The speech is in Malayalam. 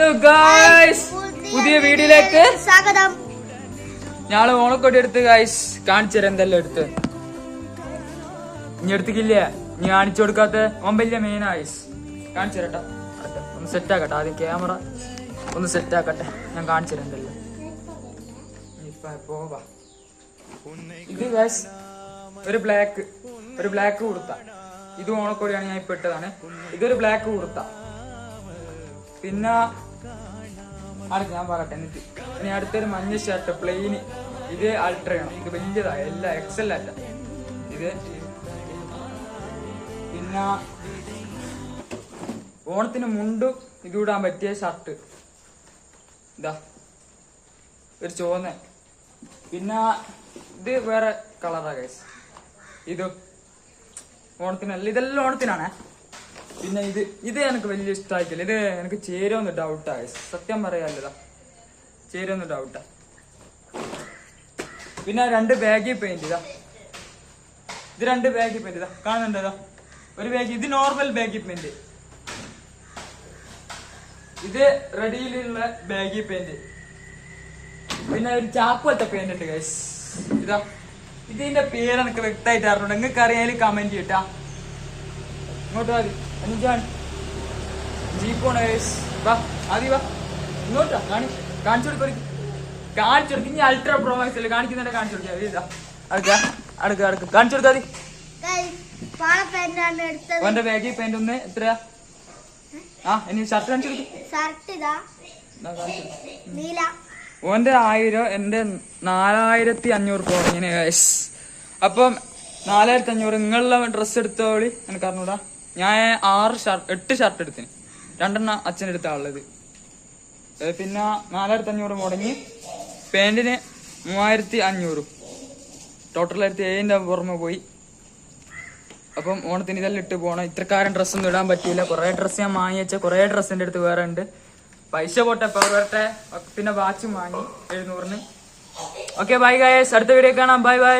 ഹലോ ഗായ്സ് പുതിയ വീഡിയോയിലേക്ക് സ്വാഗതം. ഞാൾ ഓണക്കൊടി എടുത്ത് ഗായ്സ് കാണിച്ചു എന്തെല്ലാം എടുത്ത്. ഇനി എടുത്തിക്കില്ല നീ കാണിച്ചു കൊടുക്കാത്ത ഓൻ മെയിൻ ആയിസ് കാണിച്ചു തരട്ടെ ഒന്ന് സെറ്റ് ആക്കട്ടെ. ആദ്യം ക്യാമറ ഒന്ന് സെറ്റ് ആക്കട്ടെ. ഞാൻ കാണിച്ചു തരാം എന്തെല്ലാം പോവാ. ഇത് ഗായ്സ് ഒരു ബ്ലാക്ക് ഒരു ബ്ലാക്ക് കുർത്ത. ഇത് ഓണക്കോടിയാണ് ഞാൻ ഇപ്പൊ ഇട്ടതാണ്. ഇതൊരു ബ്ലാക്ക് കുർത്ത. പിന്നെ അടുത്ത് ഞാൻ പറയട്ടെ എന്നിട്ട് ഇനി അടുത്തൊരു മഞ്ഞ ഷർട്ട് പ്ലെയിന് ഇത് അൾട്രയാണ് ഇത് വലിയതാ എല്ലാം എക്സൽ അല്ല. ഇത് പിന്നെ ഓണത്തിന് മുണ്ടും ഇതിടാൻ പറ്റിയ ഷർട്ട് ഇതാ ഒരു ചുവന്ന. പിന്നെ ഇത് വേറെ കളറാ ഗൈസ് ഇത് ഓണത്തിനല്ല ഇതെല്ലാം ഓണത്തിനാണേ. പിന്നെ ഇത് ഇത് എനിക്ക് വലിയ ഇഷ്ടമായിട്ടില്ല ഇത് എനിക്ക് ചേരുമെന്ന് ഡൗട്ടാ സത്യം പറയാല്ലതാ ചേരുമെന്ന് ഡൗട്ടാ പിന്നെ രണ്ട് ബാഗി പെയിന്റ് ഇതാ ഇത് രണ്ട് ബാഗി പെയിന്റ് ഇതാ കാണുന്നുണ്ടോ ഒരു ബാഗ് ഇത് നോർമൽ ബാഗി പെയിന്റ് ഇത് റെഡിയിലുള്ള ബാഗി പെയിന്റ് പിന്നെ ഒരു ചാപ്പത്തെ പെയിന്റ് ഉണ്ട് ഗൈസ് ഇതാ. ഇതിന്റെ പേര് എനിക്ക് വ്യക്തമായിട്ട് അറിഞ്ഞു നിങ്ങൾക്ക് അറിയാൻ കമന്റ് ചെയ്യട്ടാ ഇങ്ങോട്ട് മതി അഞ്ചാൻ ജീപ്പോണ് വാ ആദി വാ. ഇങ്ങോട്ടാ കാണി കാണിച്ചു കൊടുക്കും കാണിച്ചു കൊടുക്കും. ഇനി അൾട്രാ പ്രോ മാക്സ് അല്ലേ? കാണിക്കുന്നുണ്ട് കാണിച്ചു കൊടുക്കാം. ഇതാ അടുക്ക അടുക്ക അടുക്ക കാണിച്ചു കൊടുക്കാ മതി എടുത്തത്. അവന്റെ ബാഗിൽ പെയിന്റ് ഒന്ന് എത്ര ആ ഇനി ഷർട്ട് കാണിച്ചു കൊടുക്കും. ഓന്റെ ആയിരം എന്റെ നാലായിരത്തി അഞ്ഞൂറ് രൂപ ഇങ്ങനെ അപ്പം നാലായിരത്തി അഞ്ഞൂറ് നിങ്ങളുള്ള ഡ്രസ്സ് എടുത്തോളി. എനിക്ക് അറിഞ്ഞൂടാ ഞാൻ ആറ് ഷർട്ട് എട്ട് ഷർട്ട് എടുത്തിന് രണ്ടെണ്ണം അച്ഛനെടുത്ത ആളുള്ളത് പിന്നെ നാലായിരത്തി അഞ്ഞൂറ് മുടങ്ങി. പാന്റിന് മൂവായിരത്തി അഞ്ഞൂറ്. ടോട്ടലായിരത്തി ഏഴിന്റെ പുറമെ പോയി. അപ്പം ഓണത്തിന് ഇതെല്ലാം ഇട്ട് പോകണം ഇത്രക്കാരൻ ഡ്രസ്സൊന്നും ഇടാൻ പറ്റിയില്ല കുറേ ഡ്രസ്സ് ഞാൻ വാങ്ങി കുറേ ഡ്രസ്സ് അടുത്ത് വേറെ ഉണ്ട്. പൈസ പോട്ടെ ഇപ്പോൾ വരട്ടെ. പിന്നെ വാച്ചും വാങ്ങി എഴുന്നൂറിന്. ഓക്കെ ബൈ ഗായസ് അടുത്ത വീഡിയോ കാണാം. Bye bye